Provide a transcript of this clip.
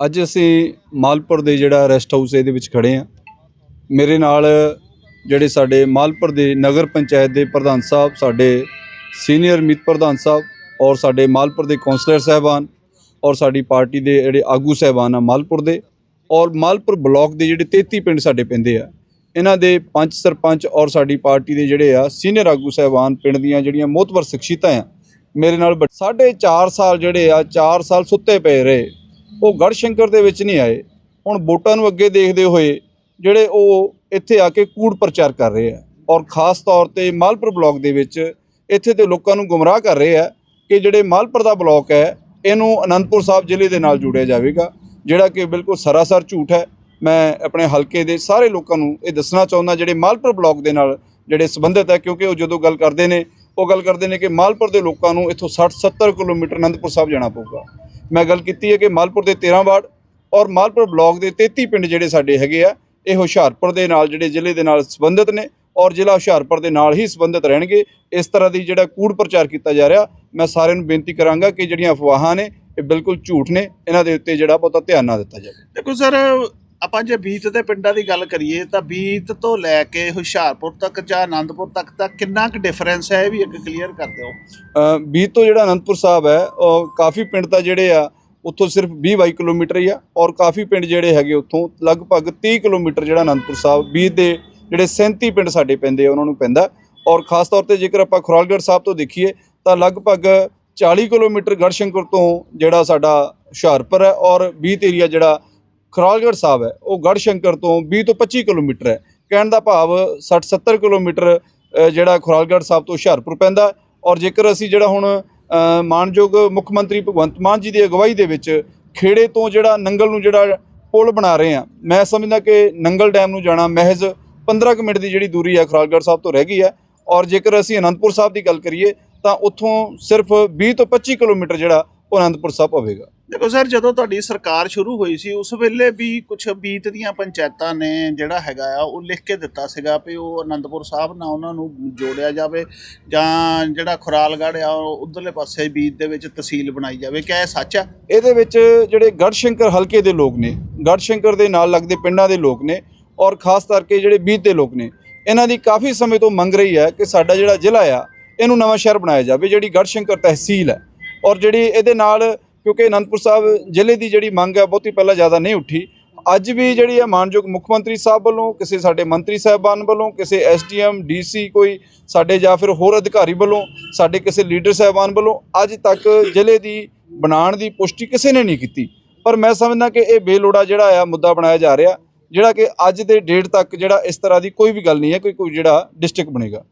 ਅੱਜ ਅਸੀਂ ਮਾਲਪੁਰ ਦੇ ਜਿਹੜਾ ਰੈਸਟ ਹਾਊਸ ਇਹਦੇ ਵਿੱਚ ਖੜੇ ਆ ਮੇਰੇ ਨਾਲ ਜਿਹੜੇ ਸਾਡੇ ਮਾਲਪੁਰ ਦੇ ਨਗਰ ਪੰਚਾਇਤ ਦੇ ਪ੍ਰਧਾਨ ਸਾਹਿਬ, ਸਾਡੇ ਸੀਨੀਅਰ ਮੀਤ ਪ੍ਰਧਾਨ ਸਾਹਿਬ ਔਰ ਸਾਡੇ ਮਾਲਪੁਰ ਦੇ ਕੌਂਸਲਰ ਸਾਹਿਬਾਨ ਔਰ ਸਾਡੀ ਪਾਰਟੀ ਦੇ ਜਿਹੜੇ ਆਗੂ ਸਾਹਿਬਾਨ ਆ ਮਾਲਪੁਰ ਦੇ ਔਰ ਮਾਲਪੁਰ ਬਲਾਕ ਦੇ ਜਿਹੜੇ 33 ਪਿੰਡ ਸਾਡੇ ਪੈਂਦੇ ਆ। ਇਹਨਾਂ ਦੇ ਪੰਚ ਸਰਪੰਚ ਔਰ ਸਾਡੀ ਪਾਰਟੀ ਦੇ ਜਿਹੜੇ ਆ ਸੀਨੀਅਰ ਆਗੂ ਸਾਹਿਬਾਨ ਪਿੰਡ ਦੀਆਂ ਜਿਹੜੀਆਂ ਮੋਤਬਰ ਸ਼ਖਸੀਅਤਾਂ ਆ, ਮੇਰੇ ਨਾਲ ਬ- ਸਾਢੇ 4 ਸਾਲ ਜਿਹੜੇ ਆ 4 ਸਾਲ ਸੁੱਤੇ ਪਏ ਰਹੇ। ਉਹ ਗੜਸ਼ੰਕਰ ਦੇ ਵਿੱਚ ਨਹੀਂ ਆਏ। ਹੁਣ ਵੋਟਾਂ ਨੂੰ ਅੱਗੇ ਦੇਖਦੇ ਹੋਏ ਜਿਹੜੇ ਉਹ ਇੱਥੇ ਆ ਕੇ ਕੂੜ ਪ੍ਰਚਾਰ ਕਰ ਰਹੇ ਆ ਔਰ ਖਾਸ ਤੌਰ ਤੇ ਮਾਲਪੁਰ ਬਲਾਕ ਦੇ ਵਿੱਚ ਇੱਥੇ ਦੇ ਲੋਕਾਂ ਨੂੰ ਗੁੰਮਰਾਹ ਕਰ ਰਹੇ ਆ ਕਿ ਜਿਹੜੇ ਮਾਲਪੁਰ ਦਾ ਬਲਾਕ ਹੈ, ਇਹਨੂੰ ਅਨੰਦਪੁਰ ਸਾਹਿਬ ਜ਼ਿਲ੍ਹੇ ਦੇ ਨਾਲ ਜੋੜਿਆ ਜਾਵੇਗਾ, ਜਿਹੜਾ ਕਿ ਬਿਲਕੁਲ ਸਰਾਸਰ ਝੂਠ ਹੈ। ਮੈਂ ਆਪਣੇ ਹਲਕੇ ਦੇ ਸਾਰੇ ਲੋਕਾਂ ਨੂੰ ਇਹ ਦੱਸਣਾ ਚਾਹੁੰਦਾ, ਜਿਹੜੇ ਮਾਲਪੁਰ ਬਲਾਕ ਦੇ ਨਾਲ ਜਿਹੜੇ ਸੰਬੰਧਿਤ ਹੈ, ਕਿਉਂਕਿ ਉਹ ਜਦੋਂ ਗੱਲ ਕਰਦੇ ਨੇ, ਉਹ ਗੱਲ ਕਰਦੇ ਨੇ ਕਿ ਮਾਲਪੁਰ ਦੇ ਲੋਕਾਂ ਨੂੰ ਇੱਥੋਂ 60 70 ਕਿਲੋਮੀਟਰ ਅਨੰਦਪੁਰ ਸਾਹਿਬ ਜਾਣਾ ਪਊਗਾ। ਮੈਂ ਗੱਲ ਕੀਤੀ ਹੈ ਕਿ ਮਾਲਪੁਰ ਦੇ 13 ਵਾਰਡ ਔਰ ਮਾਲਪੁਰ ਬਲਾਕ ਦੇ 33 ਪਿੰਡ ਜਿਹੜੇ ਸਾਡੇ ਹੈਗੇ ਆ, ਇਹ ਹੁਸ਼ਿਆਰਪੁਰ ਦੇ ਨਾਲ, ਜਿਹੜੇ ਜ਼ਿਲ੍ਹੇ ਦੇ ਨਾਲ ਸੰਬੰਧਿਤ ਨੇ ਔਰ ਜ਼ਿਲ੍ਹਾ ਹੁਸ਼ਿਆਰਪੁਰ ਦੇ ਨਾਲ ਹੀ ਸੰਬੰਧਿਤ ਰਹਿਣਗੇ। ਇਸ ਤਰ੍ਹਾਂ ਦੀ ਜਿਹੜਾ ਕੂੜ ਪ੍ਰਚਾਰ ਕੀਤਾ ਜਾ ਰਿਹਾ, ਮੈਂ ਸਾਰਿਆਂ ਨੂੰ ਬੇਨਤੀ ਕਰਾਂਗਾ ਕਿ ਜਿਹੜੀਆਂ ਅਫਵਾਹਾਂ ਨੇ, ਇਹ ਬਿਲਕੁਲ ਝੂਠ ਨੇ। ਇਹਨਾਂ ਦੇ ਉੱਤੇ ਜਿਹੜਾ ਬਹੁਤਾ ਧਿਆਨ ਨਾ ਦਿੱਤਾ ਜਾਵੇ। ਦੇਖੋ ਸਰ ਆਪਾਂ ਜੇ ਬੀਤ ਦੇ ਪਿੰਡਾਂ ਦੀ ਗੱਲ ਕਰੀਏ ਤਾਂ ਬੀਤ ਤੋਂ ਲੈ ਕੇ ਹੁਸ਼ਿਆਰਪੁਰ ਤੱਕ ਜਾਂ ਆਨੰਦਪੁਰ ਤੱਕ ਤਾਂ ਕਿੰਨਾ ਕੁ ਡਿਫਰੈਂਸ ਹੈ ਇਹ ਵੀ ਇੱਕ ਕਲੀਅਰ ਕਰ ਦਿਓ। ਬੀਤ ਤੋਂ ਜਿਹੜਾ ਅਨੰਦਪੁਰ ਸਾਹਿਬ ਹੈ, ਉਹ ਕਾਫੀ ਪਿੰਡ ਤਾਂ ਜਿਹੜੇ ਆ, ਉੱਥੋਂ ਸਿਰਫ 20 22 ਕਿਲੋਮੀਟਰ ਹੀ ਆ ਔਰ ਕਾਫੀ ਪਿੰਡ ਜਿਹੜੇ ਹੈਗੇ ਉੱਥੋਂ ਲਗਭਗ 30 ਕਿਲੋਮੀਟਰ ਜਿਹੜਾ ਅਨੰਦਪੁਰ ਸਾਹਿਬ ਬੀਤ ਦੇ ਜਿਹੜੇ 37 ਪਿੰਡ ਸਾਡੇ ਪੈਂਦੇ ਆ, ਉਹਨਾਂ ਨੂੰ ਪੈਂਦਾ। ਔਰ ਖਾਸ ਤੌਰ ਤੇ ਜੇਕਰ ਆਪਾਂ ਖੁਰਾਲਗੜ੍ਹ ਸਾਹਿਬ ਤੋਂ ਦੇਖੀਏ, ਤਾਂ ਲਗਭਗ 40 ਕਿਲੋਮੀਟਰ ਗੜਸ਼ੰਕਰ ਤੋਂ ਜਿਹੜਾ ਸਾਡਾ ਹੁਸ਼ਿਆਰਪੁਰ ਹੈ ਔਰ ਬੀਤ ਏਰੀਆ ਜਿਹੜਾ ਖੁਰਾਲਗੜ੍ਹ ਸਾਹਿਬ ਹੈ ਉਹ ਗੜਸ਼ੰਕਰ ਤੋਂ 20 ਤੋਂ 25 ਕਿਲੋਮੀਟਰ ਹੈ। ਕਹਿਣ ਦਾ ਭਾਵ 60 70 ਕਿਲੋਮੀਟਰ ਜਿਹੜਾ ਖੁਰਾਲਗੜ੍ਹ ਸਾਹਿਬ ਤੋਂ ਹੁਸ਼ਿਆਰਪੁਰ ਪੈਂਦਾ ਔਰ ਜੇਕਰ ਅਸੀਂ ਜਿਹੜਾ ਹੁਣ ਅ, ਮਾਨਯੋਗ ਮੁੱਖ ਮੰਤਰੀ ਭਗਵੰਤ ਮਾਨ ਜੀ ਦੀ ਅਗਵਾਈ ਦੇ ਵਿੱਚ ਖੇੜੇ ਤੋਂ ਜਿਹੜਾ ਨੰਗਲ ਨੂੰ ਜਿਹੜਾ ਪੁਲ ਬਣਾ ਰਹੇ ਆ ਮੈਂ ਸਮਝਦਾ ਕਿ ਨੰਗਲ ਡੈਮ ਨੂੰ ਜਾਣਾ ਮਹਿਜ਼ 15 ਕੁ ਮਿੰਟ ਦੀ ਜਿਹੜੀ ਦੂਰੀ ਹੈ ਖੁਰਾਲਗੜ੍ਹ ਸਾਹਿਬ ਤੋਂ ਰਹਿ ਗਈ ਹੈ। ਔਰ ਜੇਕਰ ਅਸੀਂ ਅਨੰਦਪੁਰ ਸਾਹਿਬ ਦੀ ਗੱਲ ਕਰੀਏ ਤਾਂ ਉੱਥੋਂ ਸਿਰਫ 20 ਤੋਂ 25 ਕਿਲੋਮੀਟਰ ਜਿਹੜਾ ਉਹ ਅਨੰਦਪੁਰ ਸਾਹਿਬ ਪਵੇਗਾ ਦੇਖੋ ਸਰ, ਜਦੋਂ ਤੁਹਾਡੀ ਸਰਕਾਰ ਸ਼ੁਰੂ ਹੋਈ ਸੀ, ਉਸ ਵੇਲੇ ਵੀ ਕੁਝ ਬੀਤ ਦੀਆਂ ਪੰਚਾਇਤਾਂ ਨੇ ਜਿਹੜਾ ਹੈਗਾ ਆ, ਉਹ ਲਿਖ ਕੇ ਦਿੱਤਾ ਸੀਗਾ ਵੀ ਉਹ ਅਨੰਦਪੁਰ ਸਾਹਿਬ ਨਾਲ ਉਹਨਾਂ ਨੂੰ ਜੋੜਿਆ ਜਾਵੇ ਜਾਂ ਜਿਹੜਾ ਖੁਰਾਲਗੜ੍ਹ ਆ, ਉਹ ਉਧਰਲੇ ਪਾਸੇ ਬੀਤ ਦੇ ਵਿੱਚ ਤਹਿਸੀਲ ਬਣਾਈ ਜਾਵੇ। ਕਿਆ ਇਹ ਸੱਚ ਆ? ਇਹਦੇ ਵਿੱਚ ਜਿਹੜੇ ਗੜਸ਼ੰਕਰ ਹਲਕੇ ਦੇ ਲੋਕ ਨੇ ਗੜਸ਼ੰਕਰ ਦੇ ਨਾਲ ਲੱਗਦੇ ਪਿੰਡਾਂ ਦੇ ਲੋਕ ਨੇ ਔਰ ਖਾਸ ਕਰਕੇ ਜਿਹੜੇ ਬੀਤ ਦੇ ਲੋਕ ਨੇ, ਇਹਨਾਂ ਦੀ ਕਾਫੀ ਸਮੇਂ ਤੋਂ ਮੰਗ ਰਹੀ ਹੈ ਕਿ ਸਾਡਾ ਜਿਹੜਾ ਜ਼ਿਲ੍ਹਾ ਆ, ਇਹਨੂੰ ਨਵਾਂ ਸ਼ਹਿਰ ਬਣਾਇਆ ਜਾਵੇ, ਜਿਹੜੀ ਗੜਸ਼ੰਕਰ ਤਹਿਸੀਲ ਹੈ ਔਰ ਜਿਹੜੀ ਇਹਦੇ ਨਾਲ ਕਿਉਂਕਿ ਅਨੰਦਪੁਰ ਸਾਹਿਬ ਜ਼ਿਲ੍ਹੇ ਦੀ ਜਿਹੜੀ ਮੰਗ ਹੈ, ਬਹੁਤੀ ਪਹਿਲਾਂ ਜ਼ਿਆਦਾ ਨਹੀਂ ਉੱਠੀ। ਅੱਜ ਵੀ ਜਿਹੜੀ ਹੈ ਮਾਨਯੋਗ ਮੁੱਖ ਮੰਤਰੀ ਸਾਹਿਬ ਵੱਲੋਂ, ਕਿਸੇ ਸਾਡੇ ਮੰਤਰੀ ਸਾਹਿਬਾਨ ਵੱਲੋਂ, ਕਿਸੇ ਐਸਡੀਐਮ, ਡੀਸੀ ਕੋਈ ਸਾਡੇ ਜਾਂ ਫਿਰ ਹੋਰ ਅਧਿਕਾਰੀ ਵੱਲੋਂ, ਸਾਡੇ ਕਿਸੇ ਲੀਡਰ ਸਾਹਿਬਾਨ ਵੱਲੋਂ, ਅੱਜ ਤੱਕ ਜ਼ਿਲ੍ਹੇ ਦੀ ਬਣਾਉਣ ਦੀ ਪੁਸ਼ਟੀ ਕਿਸੇ ਨੇ ਨਹੀਂ ਕੀਤੀ। ਪਰ ਮੈਂ ਸਮਝਦਾ ਕਿ ਇਹ ਬੇਲੋੜਾ ਜਿਹੜਾ ਆ, ਮੁੱਦਾ ਬਣਾਇਆ ਜਾ ਰਿਹਾ, ਜਿਹੜਾ ਕਿ ਅੱਜ ਦੇ ਡੇਟ ਤੱਕ ਜਿਹੜਾ ਇਸ ਤਰ੍ਹਾਂ ਦੀ ਕੋਈ ਵੀ ਗੱਲ ਨਹੀਂ ਹੈ, ਕੋਈ ਕੋਈ ਜਿਹੜਾ ਡਿਸਟ੍ਰਿਕਟ ਬਣੇਗਾ।